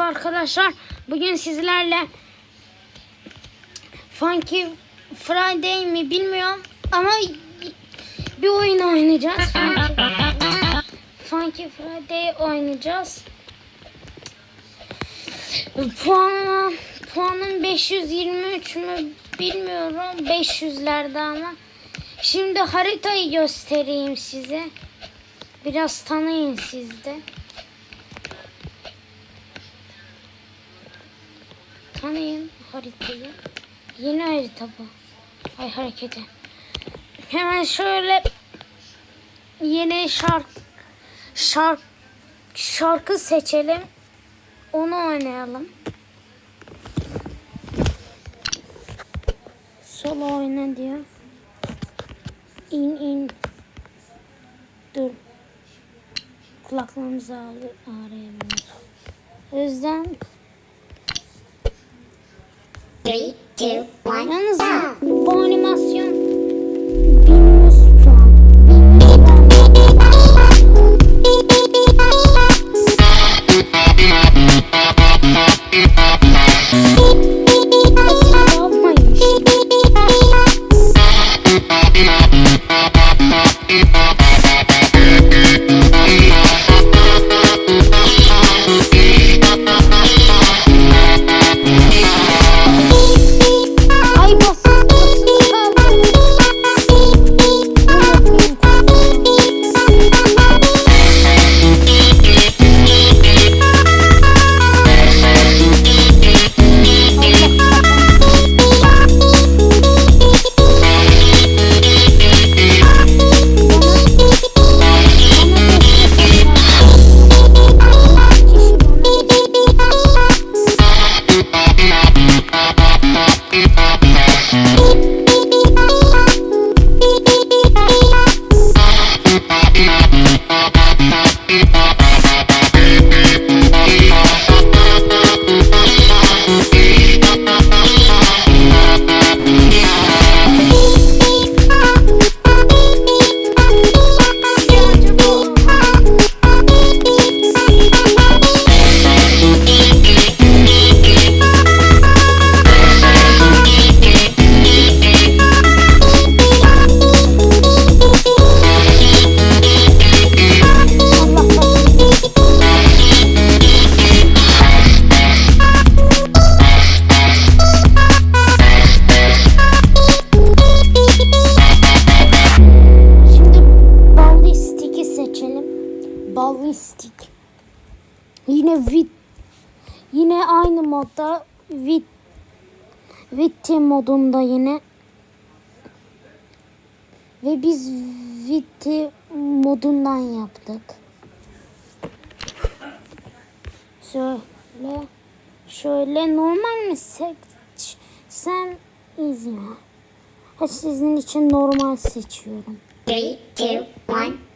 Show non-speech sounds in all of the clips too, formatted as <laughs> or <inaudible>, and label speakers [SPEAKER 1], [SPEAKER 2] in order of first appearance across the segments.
[SPEAKER 1] Merhaba arkadaşlar. Bugün sizlerle Funky Friday mi bilmiyorum ama bir oyun oynayacağız. Funky, Funky Friday oynayacağız. Puanla, puanım 523 mü bilmiyorum. 500'lerde ama. Şimdi haritayı göstereyim size. Biraz tanıyın siz Tanıyın haritayı. Yeni harita bu. Ay hareketi. Hemen şöyle yeni şark şark şarkı seçelim. Onu oynayalım. Solo oyna diyor. İn in. Dur. Kulaklığımızı ağrı- ağrıyamıyoruz. Özlem
[SPEAKER 2] Three, two, one.
[SPEAKER 1] Yalnız bu animasyon 1100 puan. 1100 puan. Vitti modunda yine. Ve biz Vitti modundan yaptık. Şöyle şöyle normal mi seç sen izle. Ha, sizin için normal seçiyorum. 3, 2, 1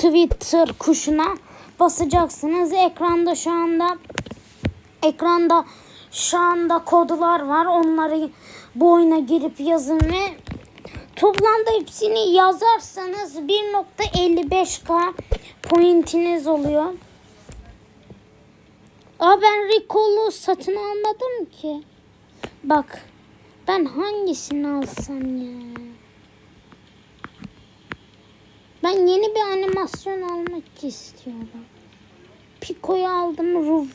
[SPEAKER 1] Twitter kuşuna basacaksınız. Ekranda şu anda ekranda şu anda kodlar var. Onları bu oyuna girip yazın ve toplamda hepsini yazarsanız 1.55k pointiniz oluyor. Aa ben Rico'lu satın almadım ki. Bak ben hangisini alsam ya? Ben yeni bir animasyon almak istiyorum. Pico'yu aldım. Ru,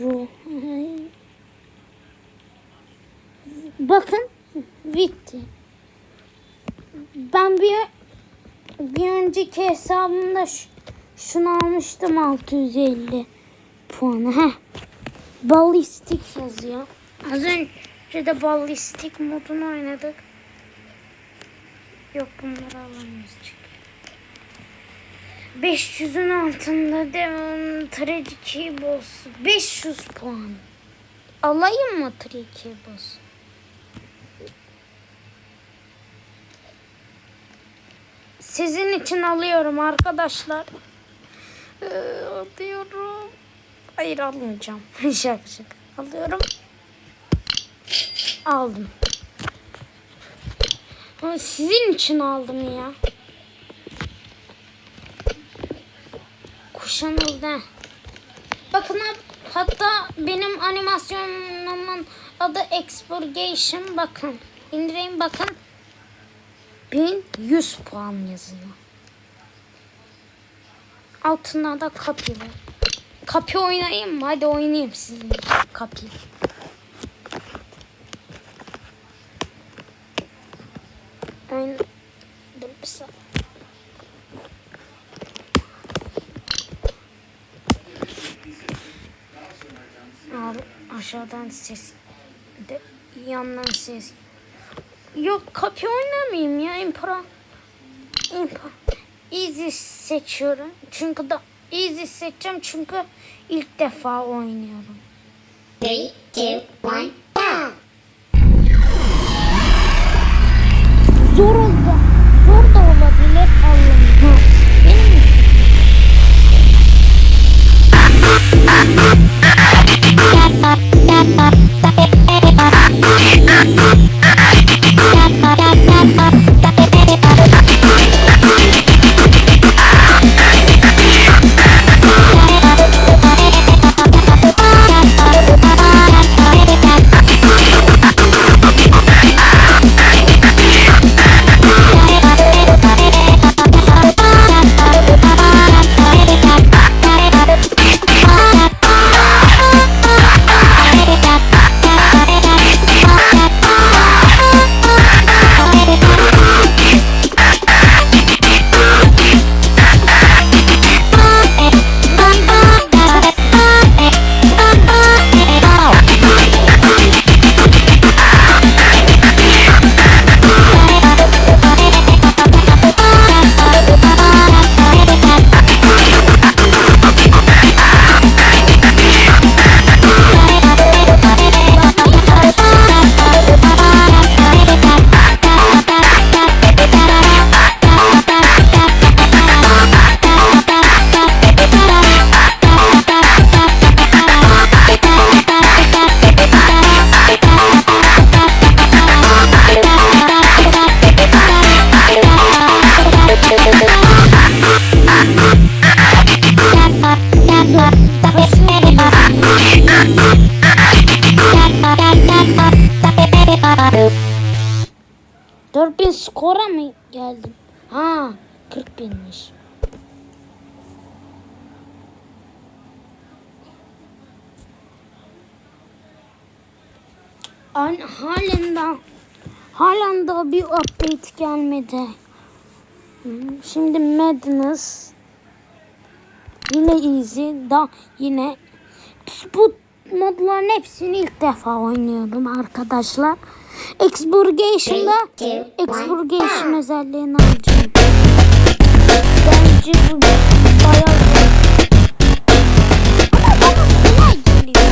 [SPEAKER 1] Ru. <laughs> Bakın bitti. Ben bir bir önceki hesabımda şunu almıştım 650 puanı. Heh. Ballistik yazıyor. Az önce de ballistik modunu oynadık. Yok bunları alamayız. 500'ün altında devam Tragedy Boss. 500 puan. Alayım mı Tragedy Boss? Sizin için alıyorum arkadaşlar. Ee, alıyorum. Hayır almayacağım. <laughs> şaka şaka. Alıyorum. Aldım. Sizin için aldım ya. Kuşanıldı. Bakın hatta benim animasyonumun adı Expurgation. Bakın. İndireyim bakın. 1100 puan yazıyor. Altında da kapı var. Kapı oynayayım mı? Hadi oynayayım sizinle. Kapı. Oyun... Dur bir saniye. aşağıdan ses de yandan ses. Yok kapı oynamayayım ya impara. İmpara. Easy seçiyorum. Çünkü da easy seçeceğim çünkü ilk defa oynuyorum. 3, 2, 1 skora mı geldim? Ha 40 binmiş. An halen daha halen daha bir update gelmedi. Şimdi Madness yine easy da yine bu modların hepsini ilk defa oynuyorum arkadaşlar. Expurgation'da Expurgation özelliğini alacağım. Bence bu bayağı zor. Ama bana kolay geliyor.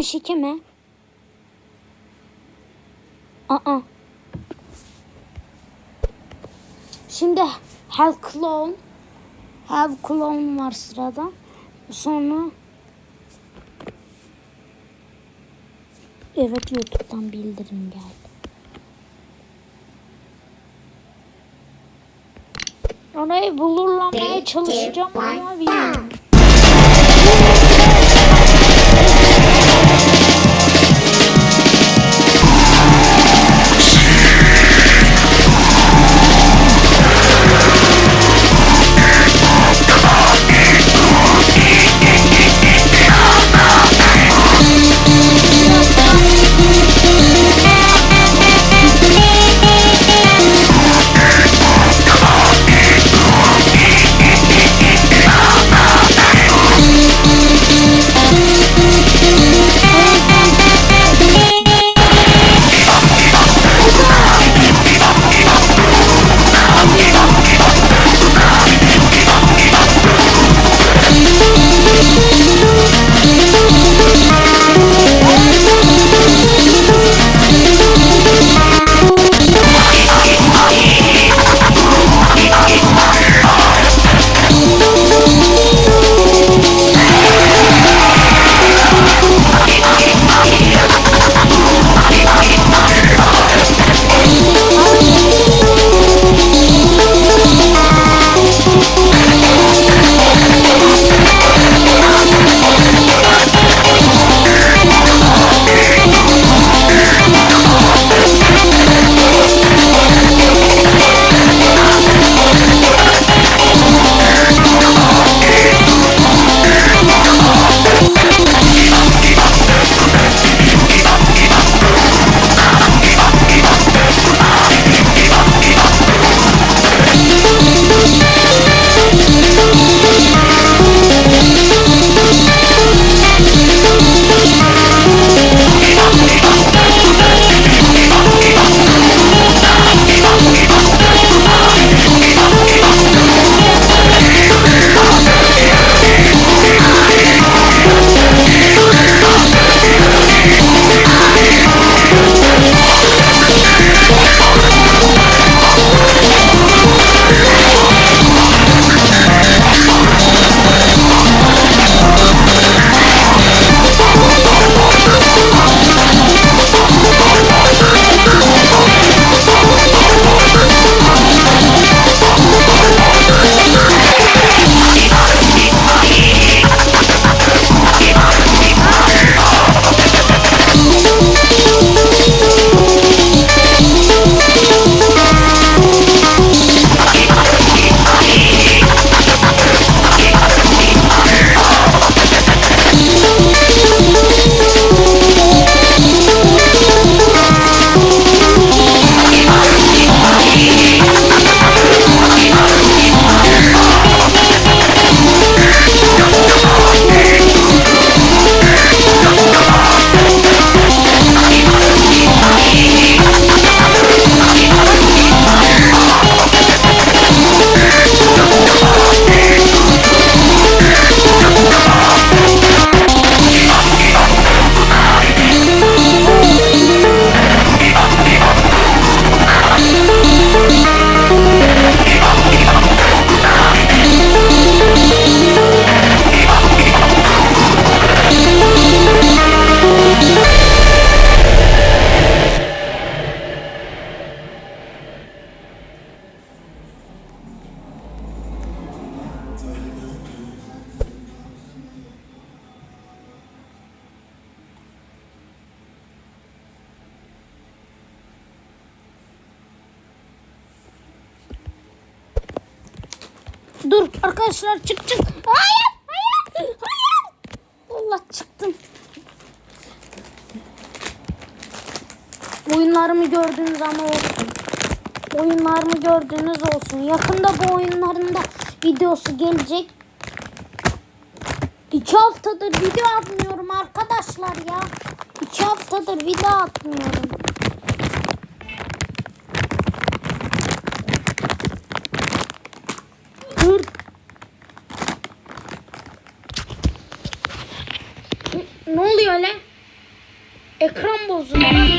[SPEAKER 1] 4262 mi? Aa. Şimdi Have Clone. Have Clone var sırada. Sonra Evet YouTube'dan bildirim geldi. Orayı bulurlamaya çalışacağım ama bilmiyorum. Dur arkadaşlar çık çık. Hayır hayır hayır. Allah çıktım. Oyunlarımı gördüğünüz ama olsun. Oyunlarımı gördüğünüz olsun. Yakında bu oyunların da videosu gelecek. İki haftadır video atmıyorum arkadaşlar ya. İki haftadır video atmıyorum. Bye.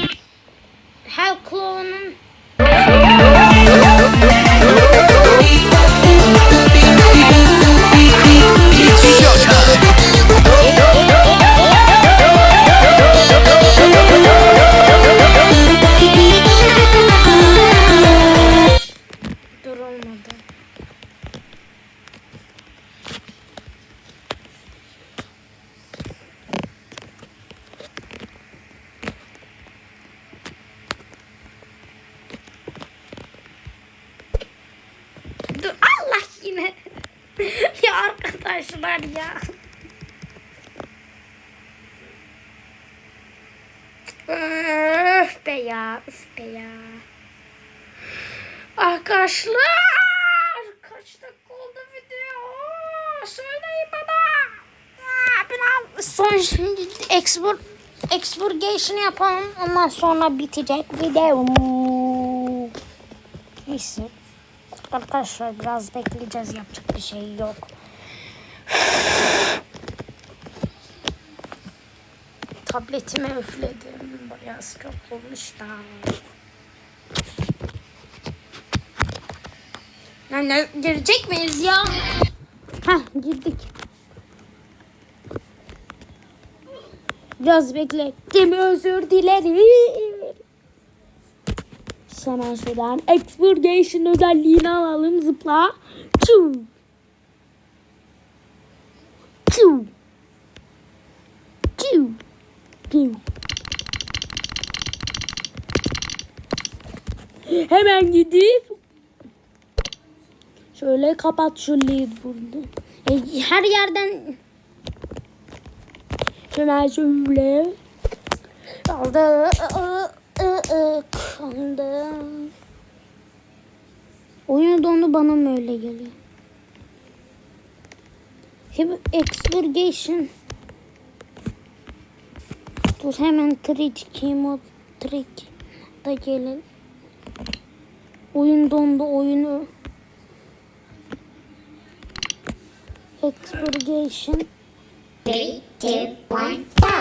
[SPEAKER 1] Arkadaşlar kaç dakika oldu video? Söyleyin bana. Biraz son şimdi expur expurgation yapalım ondan sonra bitecek video. Neyse. Arkadaşlar biraz bekleyeceğiz yapacak bir şey yok. <sighs> Tabletime üfledim. Bayağı sıcak olmuş da. Yani girecek miyiz ya? Hah girdik. Biraz beklettim özür dilerim. Hemen şuradan expurgation özelliğini alalım zıpla. Çu. Çu. Çu. Çu. Hemen gidip şöyle kapat şu lead burada. E, her yerden şöyle şöyle kaldı kaldı. Oyun dondu bana mı öyle geliyor? Hep expurgation. Dur hemen trick mod trick da gelin. Oyun dondu oyunu. Expurgation.
[SPEAKER 2] Three, two, one, go!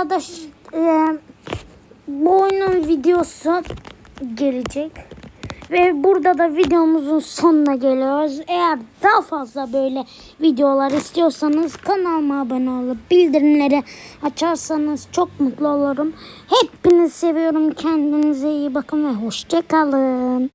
[SPEAKER 1] Videoda da ş- e, bu oyunun videosu gelecek. Ve burada da videomuzun sonuna geliyoruz. Eğer daha fazla böyle videolar istiyorsanız kanalıma abone olup bildirimleri açarsanız çok mutlu olurum. Hepinizi seviyorum. Kendinize iyi bakın ve hoşçakalın.